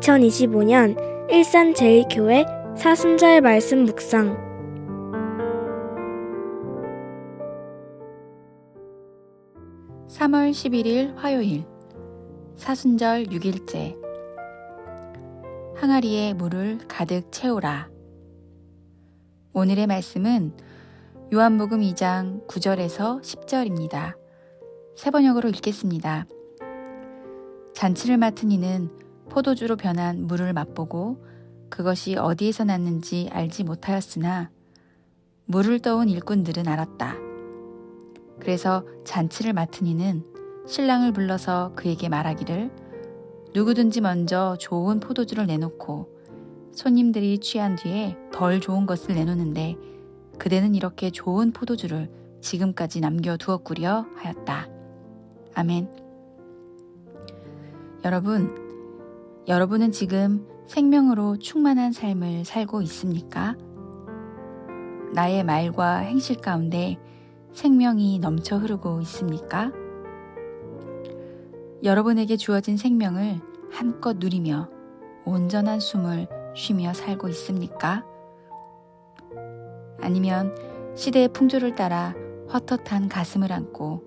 2025년 일산제일교회 사순절 말씀 묵상 3월 11일 화요일 사순절 6일째 항아리에 물을 가득 채우라 오늘의 말씀은 요한복음 2장 9절에서 10절입니다. 세 번역으로 읽겠습니다. 잔치를 맡은 이는 포도주로 변한 물을 맛보고 그것이 어디에서 났는지 알지 못하였으나 물을 떠온 일꾼들은 알았다. 그래서 잔치를 맡은 이는 신랑을 불러서 그에게 말하기를 누구든지 먼저 좋은 포도주를 내놓고 손님들이 취한 뒤에 덜 좋은 것을 내놓는데 그대는 이렇게 좋은 포도주를 지금까지 남겨두었구려 하였다. 아멘. 여러분, 여러분은 지금 생명으로 충만한 삶을 살고 있습니까? 나의 말과 행실 가운데 생명이 넘쳐 흐르고 있습니까? 여러분에게 주어진 생명을 한껏 누리며 온전한 숨을 쉬며 살고 있습니까? 아니면 시대의 풍조를 따라 헛헛한 가슴을 안고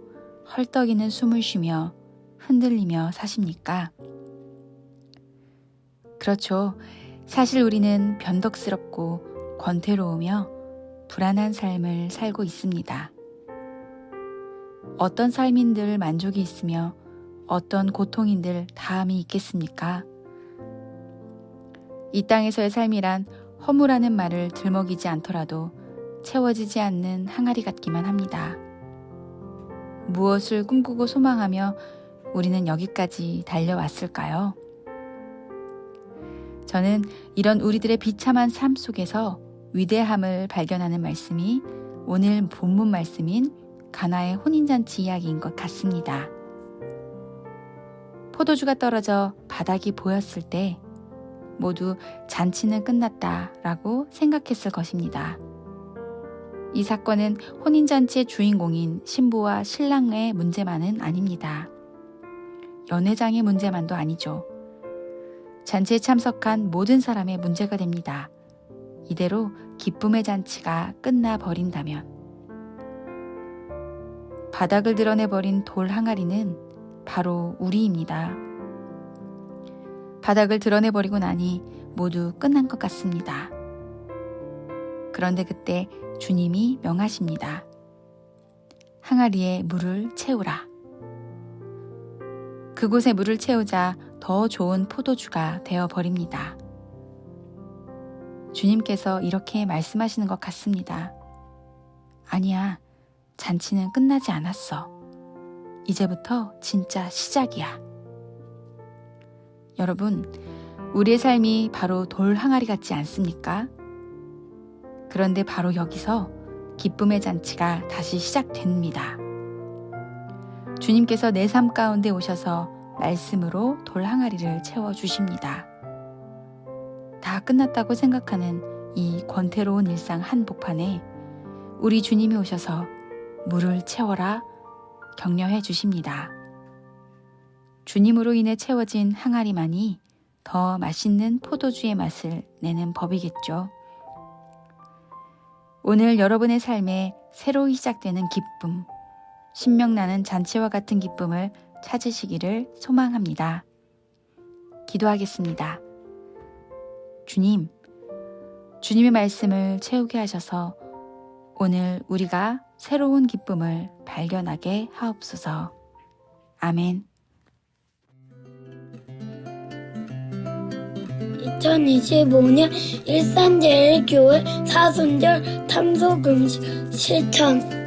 헐떡이는 숨을 쉬며 흔들리며 사십니까? 그렇죠. 사실 우리는 변덕스럽고 권태로우며 불안한 삶을 살고 있습니다. 어떤 삶인들 만족이 있으며 어떤 고통인들 다함이 있겠습니까? 이 땅에서의 삶이란 허무라는 말을 들먹이지 않더라도 채워지지 않는 항아리 같기만 합니다. 무엇을 꿈꾸고 소망하며 우리는 여기까지 달려왔을까요? 저는 이런 우리들의 비참한 삶 속에서 위대함을 발견하는 말씀이 오늘 본문 말씀인 가나의 혼인잔치 이야기인 것 같습니다. 포도주가 떨어져 바닥이 보였을 때 모두 잔치는 끝났다 라고 생각했을 것입니다. 이 사건은 혼인잔치의 주인공인 신부와 신랑의 문제만은 아닙니다. 연회장의 문제만도 아니죠. 잔치에 참석한 모든 사람의 문제가 됩니다. 이대로 기쁨의 잔치가 끝나 버린다면. 바닥을 드러내 버린 돌 항아리는 바로 우리입니다. 바닥을 드러내 버리고 나니 모두 끝난 것 같습니다. 그런데 그때 주님이 명하십니다. 항아리에 물을 채우라. 그곳에 물을 채우자 더 좋은 포도주가 되어 버립니다. 주님께서 이렇게 말씀하시는 것 같습니다. 아니야, 잔치는 끝나지 않았어. 이제부터 진짜 시작이야. 여러분, 우리의 삶이 바로 돌 항아리 같지 않습니까? 그런데 바로 여기서 기쁨의 잔치가 다시 시작됩니다. 주님께서 내 삶 가운데 오셔서 말씀으로 돌 항아리를 채워주십니다. 다 끝났다고 생각하는 이 권태로운 일상 한복판에 우리 주님이 오셔서 물을 채워라 격려해 주십니다. 주님으로 인해 채워진 항아리만이 더 맛있는 포도주의 맛을 내는 법이겠죠. 오늘 여러분의 삶에 새로 시작되는 기쁨, 신명나는 잔치와 같은 기쁨을 찾으시기를 소망합니다. 기도하겠습니다. 주님, 주님의 말씀을 채우게 하셔서 오늘 우리가 새로운 기쁨을 발견하게 하옵소서. 아멘. 2025년 일산제일교회 사순절 탐소 금식 실천